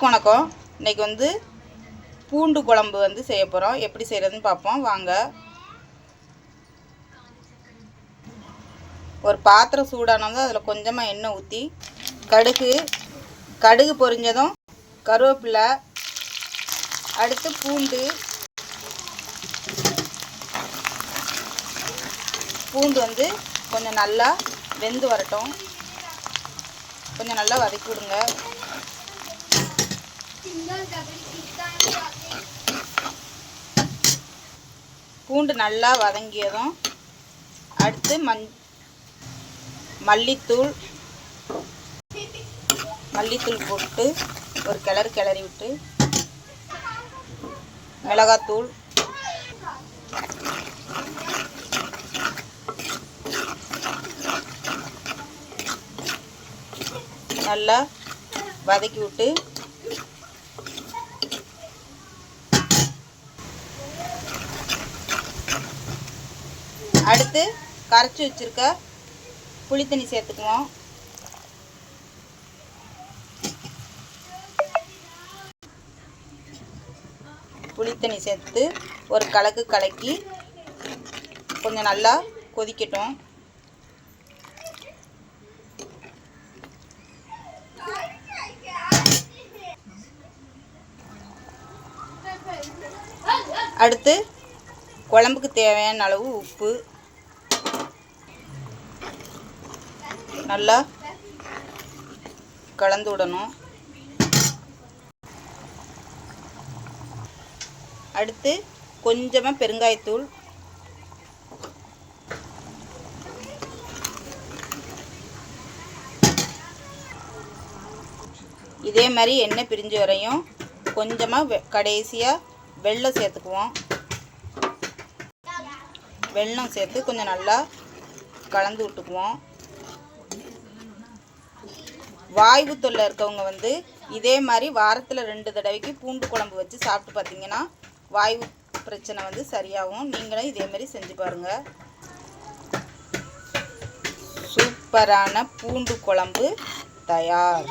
வணக்கம் இன்னைக்கு வந்து பூண்டு குழம்பு வந்து செய்ய போகிறோம் எப்படி செய்கிறதுன்னு பார்ப்போம். வாங்க. ஒரு பாத்திரம் சூடானதும் அதில் கொஞ்சமாக எண்ணெய் ஊற்றி கடுகு கடுகு பொரிஞ்சதும் கருவேப்பிலை அடுத்து பூண்டு பூண்டு வந்து கொஞ்சம் நல்லா வெந்து வரட்டும். கொஞ்சம் நல்லா வதக்கி விடுங்க. பூண்டு நல்லா வதங்கியதும் அடுத்து மஞ் மல்லித்தூள் மல்லித்தூள் போட்டு ஒரு கிளறு கிளறி விட்டு மிளகாத்தூள் நல்லா வதக்கி விட்டு அடுத்து கரைச்சி வச்சிருக்க புளி தண்ணி சேர்த்துக்குவோம். புளி தண்ணி சேர்த்து ஒரு கலக்கு கலக்கி கொஞ்சம் நல்லா கொதிக்கட்டும். அடுத்து குழம்புக்கு தேவையான அளவு உப்பு. நல்லா கலந்து விடணும். அடுத்து கொஞ்சமாக பெருங்காயத்தூள். இதே மாதிரி எண்ணெய் பிரிஞ்சு வரையும் கொஞ்சமாக வெ கடைசியாக வெள்ளம் சேர்த்துக்குவோம். வெள்ளம் சேர்த்து கொஞ்சம் நல்லா கலந்து விட்டுக்குவோம். வாய்வு தொல்லை இருக்கவங்க வந்து இதே மாதிரி வாரத்தில் ரெண்டு தடவைக்கு பூண்டு குழம்பு வச்சு சாப்பிட்டு பார்த்தீங்கன்னா வாய்வு பிரச்சனை வந்து சரியாகும். நீங்களும் இதே மாதிரி செஞ்சு பாருங்கள் சூப்பரான பூண்டு குழம்பு தயார்.